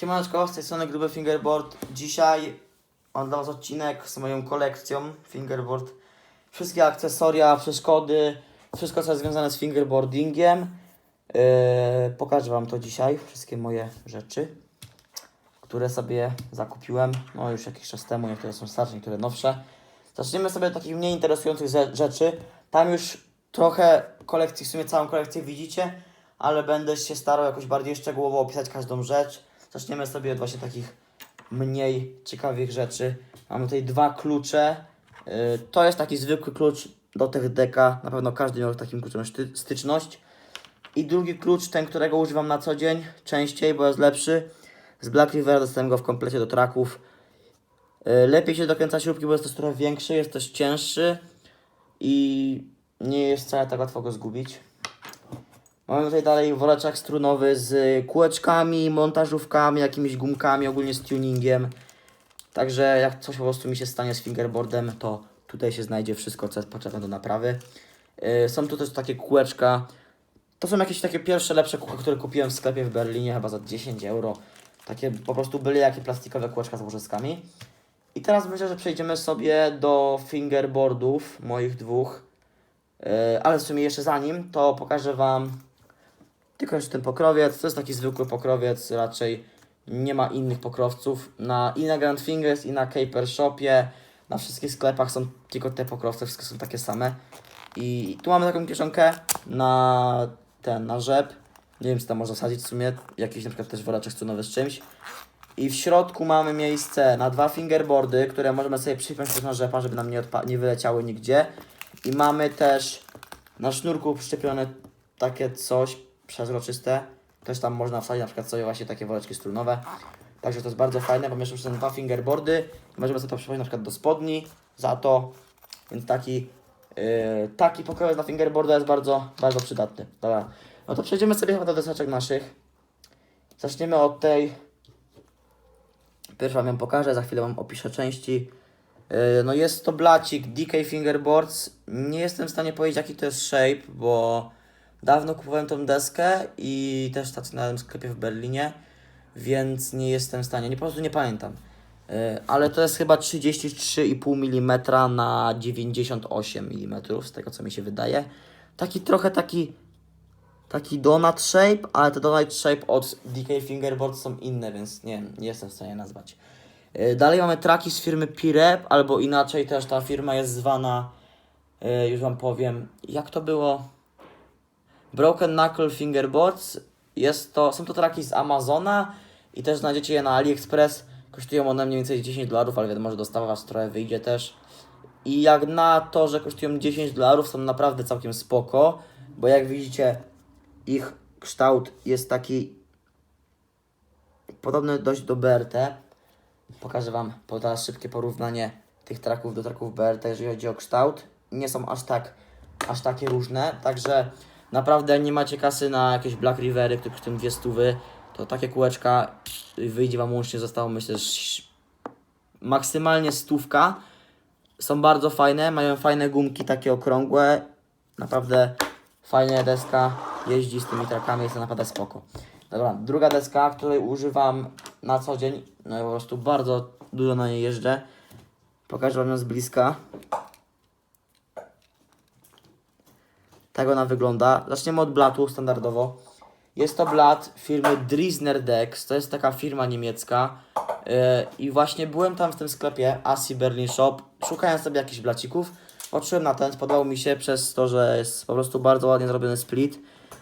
Siemaneczko, z tej strony Gruby Fingerboard. Dzisiaj mam dla Was odcinek z moją kolekcją Fingerboard. Wszystkie akcesoria, przeszkody, wszystko co jest związane z fingerboardingiem. Yy, pokażę Wam to dzisiaj, wszystkie moje rzeczy, które sobie zakupiłem, no już jakiś czas temu, niektóre są starsze, niektóre nowsze. Zaczniemy sobie od takich mniej interesujących ze- rzeczy. Tam już trochę kolekcji, w sumie całą kolekcję widzicie, ale będę się starał jakoś bardziej szczegółowo opisać każdą rzecz. Zaczniemy sobie od właśnie takich mniej ciekawych rzeczy. Mamy tutaj dwa klucze. Yy, To jest taki zwykły klucz do tych deka. Na pewno każdy miał takim kluczem styczność. I drugi klucz, ten, którego używam na co dzień, częściej, bo jest lepszy. Z Black Rivera dostałem go w komplecie do traków. Yy, Lepiej się dokręca śrubki, bo jest też trochę większy, jest też cięższy i nie jest wcale tak łatwo go zgubić. Mamy tutaj dalej woreczek strunowy z kółeczkami, montażówkami, jakimiś gumkami, ogólnie z tuningiem. Także jak coś po prostu mi się stanie z fingerboardem, to tutaj się znajdzie wszystko, co jest potrzebne do naprawy. Yy, są tu też takie kółeczka. To są jakieś takie pierwsze, lepsze kółka, które kupiłem w sklepie w Berlinie, chyba za 10 euro. Takie po prostu były jakie plastikowe kółeczka z łożyskami. I teraz myślę, że przejdziemy sobie do fingerboardów moich dwóch. Yy, ale w sumie jeszcze zanim, to pokażę Wam tylko jeszcze ten pokrowiec. To jest taki zwykły pokrowiec, raczej nie ma innych pokrowców. Na, I na Grand Fingers, i na Caper Shopie, na wszystkich sklepach są tylko te pokrowce, wszystkie są takie same. I tu mamy taką kieszonkę na ten, na rzep. Nie wiem, czy tam można sadzić w sumie, jakiś na przykład też woreczek strunowy z czymś. I w środku mamy miejsce na dwa fingerboardy, które możemy sobie przypiąć też na rzepa, żeby nam nie, nie wyleciały nigdzie. I mamy też na sznurku przyczepione takie coś przezroczyste. Też tam można wsadzić na przykład sobie właśnie takie woreczki strunowe. Także to jest bardzo fajne, bo mieszczą się dwa fingerboardy. Możemy sobie to przypiąć na przykład do spodni za to. Więc taki, yy, taki pokrowiec na fingerboarda jest bardzo, bardzo przydatny. Dobra, no to przejdziemy sobie chyba do deseczek naszych. Zaczniemy od tej Pierwszy Wam ją pokażę, za chwilę Wam opiszę części. Yy, No jest to blacik DK Fingerboards. Nie jestem w stanie powiedzieć jaki to jest shape, bo dawno kupowałem tą deskę i też stacjonarnym sklepie w Berlinie, więc nie jestem w stanie, nie po prostu nie pamiętam. Yy, Ale to jest chyba 33,5 mm na 98 mm, z tego co mi się wydaje. Taki trochę taki taki donut shape, ale te donut shape od DK Fingerboard są inne, więc nie, nie jestem w stanie nazwać. Yy, Dalej mamy traki z firmy Pirep, albo inaczej też ta firma jest zwana, yy, już Wam powiem, jak to było? Broken Knuckle Fingerboards. Jest to, są to traki z Amazona i też znajdziecie je na AliExpress. Kosztują one mniej więcej 10 dolarów, ale wiadomo, że dostawa Was trochę wyjdzie też. I jak na to, że kosztują 10 dolarów, są naprawdę całkiem spoko, bo jak widzicie, ich kształt jest taki podobny dość do BRT. Pokażę Wam teraz szybkie porównanie tych traków do traków BRT, jeżeli chodzi o kształt. Nie są aż tak, aż takie różne, także naprawdę nie macie kasy na jakieś Black Rivery, które kosztują dwie stówy, to takie kółeczka wyjdzie Wam łącznie zostało myślę, maksymalnie stówka. Są bardzo fajne, mają fajne gumki takie okrągłe. Naprawdę fajna deska, jeździ z tymi trakami, jest to naprawdę spoko. Dobra, druga deska, której używam na co dzień, no i po prostu bardzo dużo na niej jeżdżę. Pokażę Wam ją z bliska. Tak ona wygląda. Zaczniemy od blatu standardowo. Jest to blat firmy Drisner Decks. To jest taka firma niemiecka. Yy, I właśnie byłem tam w tym sklepie Asi Berlin Shop. Szukałem sobie jakichś blacików. Patrzyłem na ten, spodobał mi się przez to, że jest po prostu bardzo ładnie zrobiony split.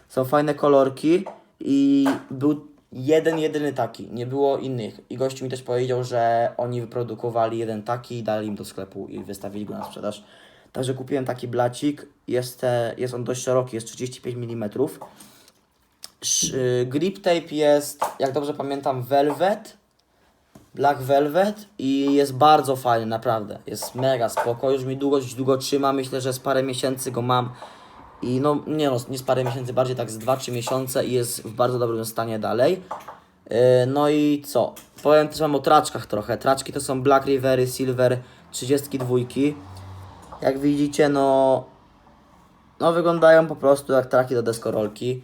Są fajne kolorki i był jeden, jedyny taki. Nie było innych. I gościu mi też powiedział, że oni wyprodukowali jeden taki dali im do sklepu i wystawili go na sprzedaż. Także kupiłem taki blacik. Jest, e, jest on dość szeroki, jest 35 mm. Y, Grip tape jest, jak dobrze pamiętam, velvet. Black Velvet i jest bardzo fajny, naprawdę. Jest mega spoko. Już mi długo, długo trzyma. Myślę, że z parę miesięcy go mam. I no, nie no, nie z parę miesięcy, bardziej tak z 2-3 miesiące i jest w bardzo dobrym stanie dalej. Yy, no i co? Powiem też wam o traczkach trochę. Traczki to są Black Rivery Silver 32. Jak widzicie, no... No wyglądają po prostu jak traki do deskorolki.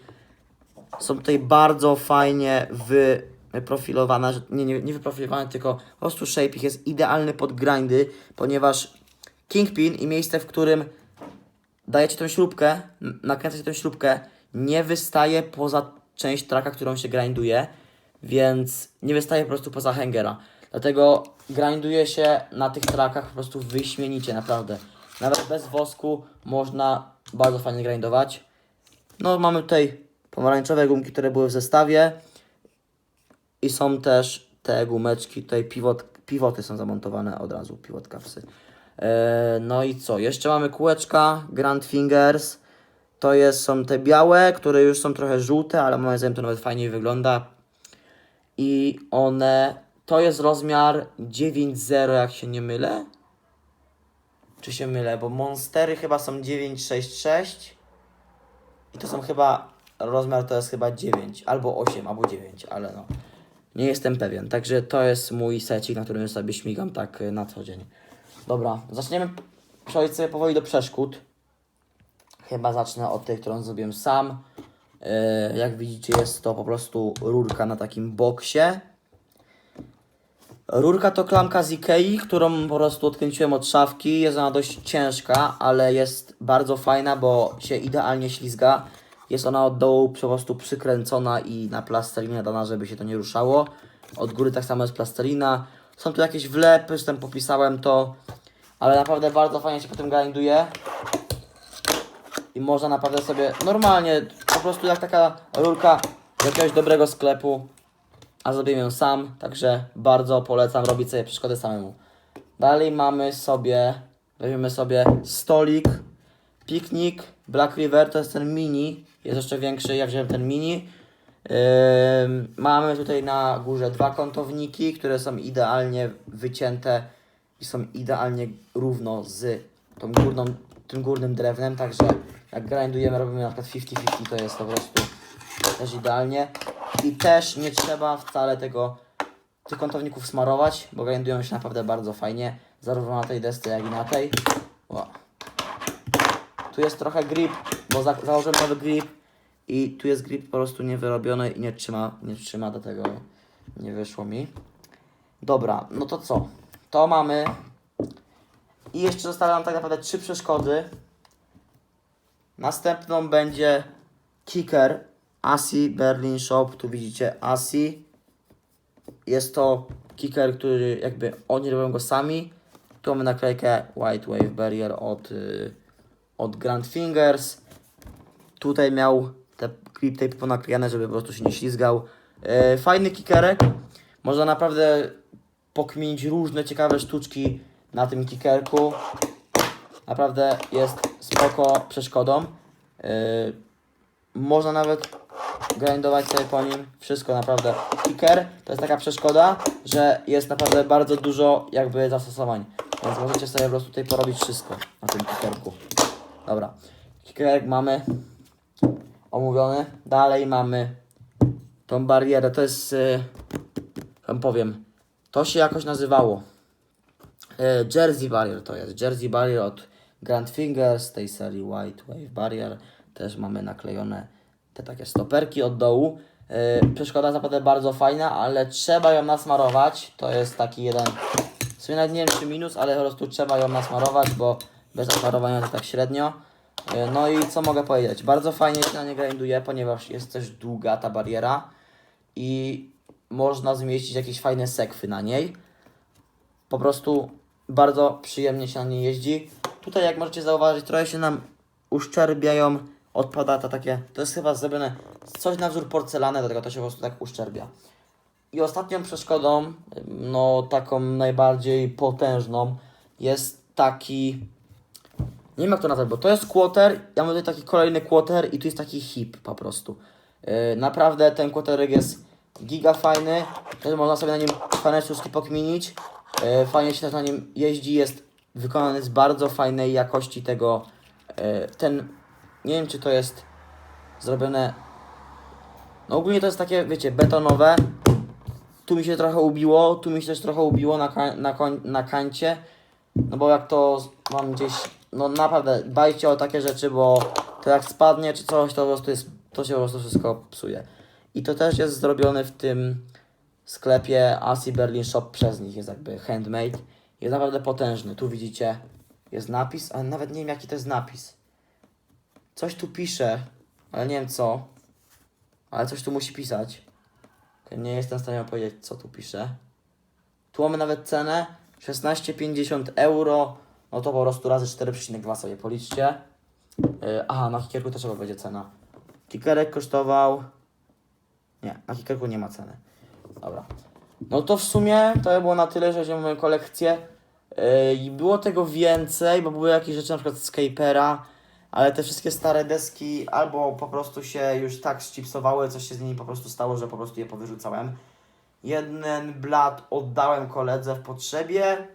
Są tutaj bardzo fajnie wy, wyprofilowana, że nie, nie, nie wyprofilowana, tylko po prostu shape ich jest idealny pod grindy, ponieważ Kingpin i miejsce, w którym dajecie tę śrubkę, nakręcacie tę śrubkę, nie wystaje poza część traka, którą się grinduje, więc nie wystaje po prostu poza hangera. Dlatego grinduje się na tych trakach po prostu wyśmienicie, naprawdę. Nawet bez wosku można bardzo fajnie grindować. No mamy tutaj pomarańczowe gumki, które były w zestawie i są też te gumeczki, tutaj pivot, pivoty są zamontowane od razu, pivot capsy. E, no i co? Jeszcze mamy kółeczka Grand Fingers. To jest, są te białe, które już są trochę żółte, ale moim zdaniem to nawet fajniej wygląda. I one, to jest rozmiar 9.0 jak się nie mylę. Czy się mylę? Bo Monstery chyba są 966 i to są chyba, rozmiar to jest chyba 9, albo 8, albo 9, ale no. Nie jestem pewien, także to jest mój secik, na którym sobie śmigam tak y, na co dzień. Dobra, zaczniemy przechodzić sobie powoli do przeszkód. Chyba zacznę od tej, którą zrobiłem sam. Yy, jak widzicie jest to po prostu rurka na takim boksie. Rurka to klamka z Ikei, którą po prostu odkręciłem od szafki. Jest ona dość ciężka, ale jest bardzo fajna, bo się idealnie ślizga. Jest ona od dołu po prostu przykręcona i na plastelinę dana, żeby się to nie ruszało. Od góry tak samo jest plastelina. Są tu jakieś wlepy, że tam popisałem to, ale naprawdę bardzo fajnie się potem grinduje. I można naprawdę sobie normalnie, po prostu jak taka rurka z jakiegoś dobrego sklepu, a zrobiłem ją sam, także bardzo polecam robić sobie przeszkody samemu. Dalej mamy sobie, weźmiemy sobie stolik, piknik, Black River, to jest ten mini, jest jeszcze większy, ja wziąłem ten mini. Ym, mamy tutaj na górze dwa kątowniki, które są idealnie wycięte i są idealnie równo z tą górną, tym górnym drewnem, także jak grindujemy, robimy na przykład 50-50, to jest po prostu też idealnie. I też nie trzeba wcale tego, tych kątowników smarować, bo grindują się naprawdę bardzo fajnie, zarówno na tej desce, jak i na tej. O. Tu jest trochę grip, bo za założyłem nowy grip i tu jest grip po prostu niewyrobiony i nie trzyma, nie trzyma do tego, nie wyszło mi. Dobra, no to co? To mamy. I jeszcze zostawiam tak naprawdę trzy przeszkody. Następną będzie kicker ASI Berlin Shop. Tu widzicie ASI. Jest to kicker, który jakby oni robią go sami. Tu mamy naklejkę White Wave Barrier od, y, od Grand Fingers. Tutaj miał te clip tape ponaklejane, żeby po prostu się nie ślizgał. E, fajny kickerek. Można naprawdę pokminić różne ciekawe sztuczki na tym kickerku. Naprawdę jest spoko przeszkodą. Yy, można nawet grindować sobie po nim wszystko naprawdę. Kicker to jest taka przeszkoda, że jest naprawdę bardzo dużo jakby zastosowań. Więc możecie sobie po prostu tutaj porobić wszystko na tym kickerku. Dobra. Kickerek mamy omówiony. Dalej mamy tą barierę. To jest, yy, wam powiem, to się jakoś nazywało. E, Jersey Barrier to jest. Jersey Barrier od Grand Fingers tej serii White Wave Barrier. Też mamy naklejone te takie stoperki od dołu. E, Przeszkoda naprawdę bardzo fajna, ale trzeba ją nasmarować. To jest taki jeden, w sumie nawet nie wiem czy minus, ale po prostu trzeba ją nasmarować, bo bez nasmarowania to tak średnio. E, No i co mogę powiedzieć? Bardzo fajnie się na nie grinduje, ponieważ jest też długa ta bariera i można zmieścić jakieś fajne sekwy na niej po prostu bardzo przyjemnie się na niej jeździ. Tutaj jak możecie zauważyć, trochę się nam uszczerbiają, odpada to takie, to jest chyba zrobione coś na wzór porcelany, dlatego to się po prostu tak uszczerbia. I ostatnią przeszkodą, no taką najbardziej potężną, jest taki, nie wiem jak to nazwać, bo to jest quarter, ja mam tutaj taki kolejny quarter i tu jest taki hip po prostu. Yy, naprawdę ten quarterek jest giga fajny, też można sobie na nim fajne sztuczki pokminić. Yy, fajnie się też na nim jeździ, jest wykonany z bardzo fajnej jakości tego, yy, ten, nie wiem czy to jest zrobione, no ogólnie to jest takie, wiecie, betonowe, tu mi się trochę ubiło, tu mi się też trochę ubiło na, na, na kancie. No bo jak to mam gdzieś, no naprawdę dbajcie o takie rzeczy, bo to jak spadnie czy coś, to po prostu jest, to się po prostu wszystko psuje. I to też jest zrobione w tym sklepie Asi Berlin Shop przez nich jest jakby handmade. Jest naprawdę potężny. Tu widzicie, jest napis, ale nawet nie wiem jaki to jest napis. Coś tu pisze, ale nie wiem co. Ale coś tu musi pisać. Nie jestem w stanie powiedzieć, co tu pisze. Tu mamy nawet cenę 16,50 euro. No to po prostu razy 4,2 sobie policzcie. Yy, aha, na kikierku też chyba będzie cena. Kikerek kosztował. Nie, na kikierku nie ma ceny. Dobra. No to w sumie to by było na tyle, że chodzi moją kolekcję. Yy, I było tego więcej, bo były jakieś rzeczy na przykład z Capera, ale te wszystkie stare deski albo po prostu się już tak zchipsowały, coś się z nimi po prostu stało, że po prostu je powyrzucałem. Jeden blat oddałem koledze w potrzebie,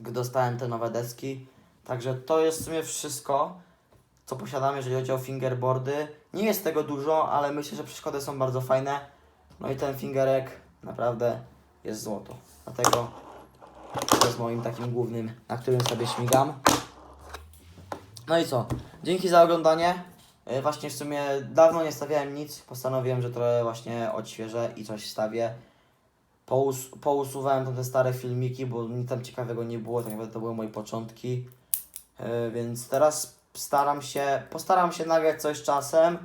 gdy dostałem te nowe deski. Także to jest w sumie wszystko, co posiadam, jeżeli chodzi o fingerboardy. Nie jest tego dużo, ale myślę, że przeszkody są bardzo fajne. No i ten fingerek naprawdę jest złoto. Dlatego to jest moim takim głównym, na którym sobie śmigam. No i co? Dzięki za oglądanie. Yy, Właśnie w sumie dawno nie stawiałem nic. Postanowiłem, że trochę właśnie odświeżę i coś wstawię. Pous pousuwałem tam te stare filmiki, bo nic tam ciekawego nie było. Tak naprawdę to były moje początki. Yy, więc teraz staram się, postaram się nagrać coś czasem.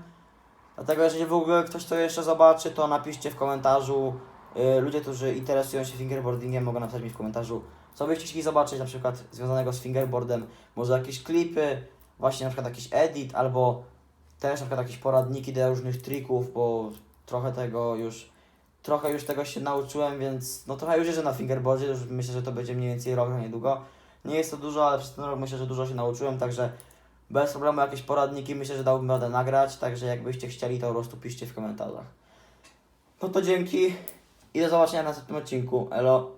Dlatego jeżeli w ogóle ktoś to jeszcze zobaczy, to napiszcie w komentarzu. Yy, ludzie, którzy interesują się fingerboardingiem, mogą napisać mi w komentarzu, co byście chcieli zobaczyć, na przykład związanego z fingerboardem. Może jakieś klipy, właśnie na przykład jakiś edit, albo też na przykład jakieś poradniki do różnych trików, bo trochę tego już, trochę już tego się nauczyłem, więc no trochę już jeżdżę na fingerboardzie, już myślę, że to będzie mniej więcej rok na niedługo. Nie jest to dużo, ale przez ten rok myślę, że dużo się nauczyłem, także bez problemu jakieś poradniki myślę, że dałbym radę nagrać, także jakbyście chcieli, to po prostu piszcie w komentarzach. No to dzięki i do zobaczenia w następnym odcinku. Elo.